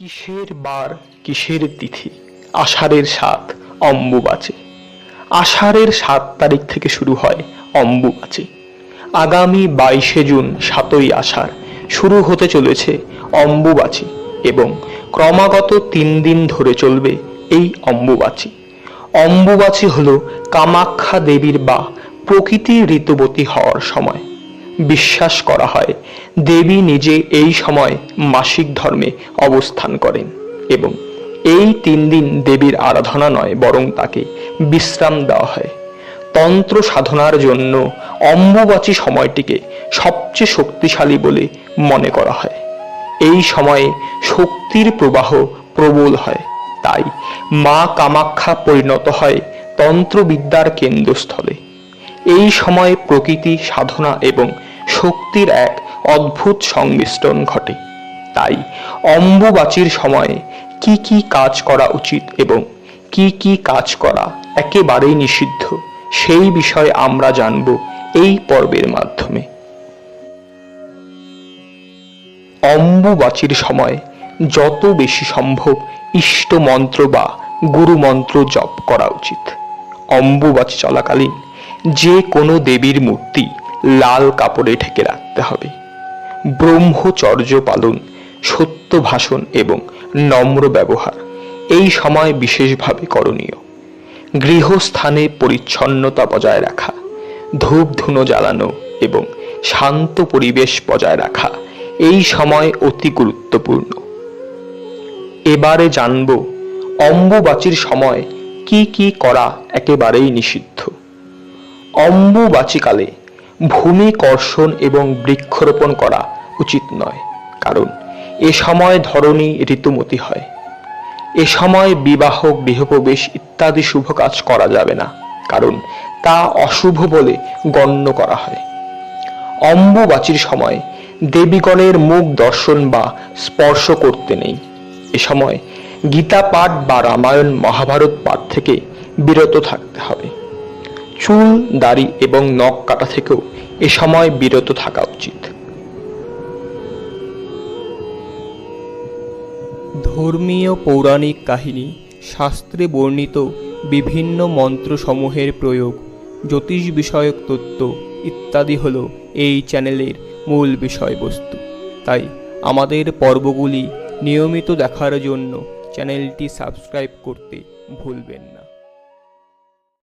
কিসের বার, কিসের তিথি? আষাঢ়ের সাত অম্বুবাচী আষাঢ়ের সাত তারিখ থেকে শুরু হয় অম্বুবাচী আগামী বাইশে জুন, সাতই আষাঢ়, শুরু হতে চলেছে অম্বুবাচী এবং ক্রমাগত তিন দিন ধরে চলবে এই অম্বুবাচী অম্বুবাচী হল কামাখ্যা দেবীর বা প্রকৃতির ঋতুবতী হওয়ার সময়। বিশ্বাস করা হয়। দেবী নিজে এই সময় মাসিক ধর্মে অবস্থান করেন এবং এই তিন দিন দেবীর আরাধনা নয়, বরং তাকে বিশ্রাম দেওয়া হয়। তন্ত্র সাধনার জন্য অম্বুবাচী সময়টিকে সবচেয়ে শক্তিশালী বলে মনে করা হয়। এই সময়ে শক্তির প্রবাহ প্রবল হয়, তাই মা কামাখ্যা পরিণত হয় তন্ত্রবিদ্যার কেন্দ্রস্থলে। এই সময়ে প্রকৃতি সাধনা এবং শক্তির এক অদ্ভুত সংমিশ্রণ ঘটে। তাই অম্বুবাচীর সময়ে কি কি কাজ করা উচিত এবং কি কি কাজ করা একেবারেই নিষিদ্ধ, সেই বিষয়ে আমরা জানব এই পর্বের মাধ্যমে। অম্বুবাচীর সময় যত বেশি সম্ভব ইষ্ট মন্ত্র বা গুরু মন্ত্র জপ করা উচিত। অম্বুবাচী চলাকালীন যে কোনো দেবীর মূর্তি লাল কাপড়ে ঢেকে রাখতে হবে। ব্রহ্মচর্য পালন সত্য ভাষণ এবং নম্র ব্যবহার, এই সময় বিশেষভাবে করণীয়। গৃহস্থানে পরিচ্ছন্নতা বজায় রাখা ধূপ ধুনো জ্বালানো এবং শান্ত পরিবেশ বজায় রাখা, এই সময় অতি গুরুত্বপূর্ণ। এবারে জানব, অম্বুবাচীর সময় কি কি করা একেবারেই নিষিদ্ধ। অম্বুবাচীকালে ভূমি কর্ষণ এবং বৃক্ষরোপণ করা উচিত নয়, কারণ এ সময় ধরণী ঋতুমতি হয়। এ সময় বিবাহ, গৃহপ্রবেশ ইত্যাদি শুভ কাজ করা যাবে না, কারণ তা অশুভ বলে গণ্য করা হয়। অম্বুবাচীর সময় দেবীগণের মুখ দর্শন বা স্পর্শ করতে নেই। এ সময় গীতা পাঠ বা রামায়ণ, মহাভারত পাঠ থেকে বিরত থাকতে হবে। চুল, দাড়ি এবং নখ কাটা থেকেও এ সময় বিরত থাকা উচিত। ধর্মীয় পৌরাণিক কাহিনী, শাস্ত্রে বর্ণিত বিভিন্ন মন্ত্রসমূহের প্রয়োগ, জ্যোতিষ বিষয়ক তত্ত্ব ইত্যাদি হল এই চ্যানেলের মূল বিষয়বস্তু। তাই আমাদের পর্বগুলি নিয়মিত দেখার জন্য চ্যানেলটি সাবস্ক্রাইব করতে ভুলবেন না।